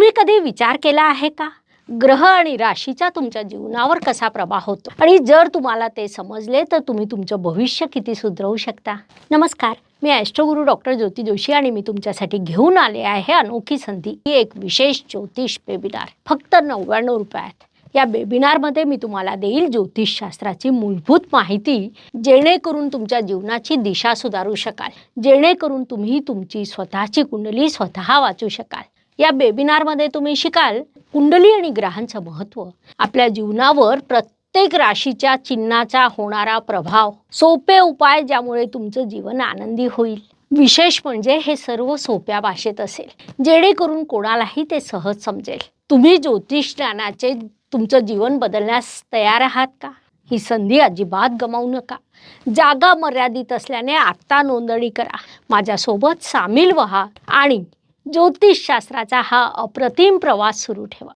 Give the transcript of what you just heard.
तुम्ही कधी विचार केला आहे का? ग्रह आणि राशीचा तुमच्या जीवनावर कसा प्रभाव होतो? आणि जर तुम्हाला ते समजले तर तुम्ही तुमचं भविष्य किती सुधरवू शकता? नमस्कार. मी ॲस्ट्रोगुरू डॉक्टर ज्योती जोशी आणि मी तुमच्यासाठी घेऊन आले आहे अनोखी संधी. ही एक विशेष ज्योतिष वेबिनार फक्त नव्याण्णव रुपयात. या वेबिनारमध्ये मी तुम्हाला देईल ज्योतिषशास्त्राची मूलभूत माहिती जेणेकरून तुमच्या जीवनाची दिशा सुधारू शकाल. जेणेकरून तुम्ही तुमची स्वतःची कुंडली स्वतः वाचू शकाल. या वेबिनारमध्ये तुम्ही शिकाल कुंडली आणि ग्रहांचं महत्त्व आपल्या जीवनावर प्रत्येक राशीच्या चिन्हाचा होणारा प्रभाव सोपे उपाय ज्यामुळे तुमचं जीवन आनंदी होईल. विशेष म्हणजे हे सर्व सोप्या भाषेत असेल जेणेकरून कोणालाही ते सहज समजेल. तुम्ही ज्योतिष ज्ञानाचे तुमचं जीवन बदलण्यास तयार आहात का? ही संधी अजिबात गमावू नका. जागा मर्यादित असल्याने आत्ता नोंदणी करा. माझ्यासोबत सामील व्हा आणि ज्योतिषशास्त्राचा हा अप्रतिम प्रवास सुरू ठेवा.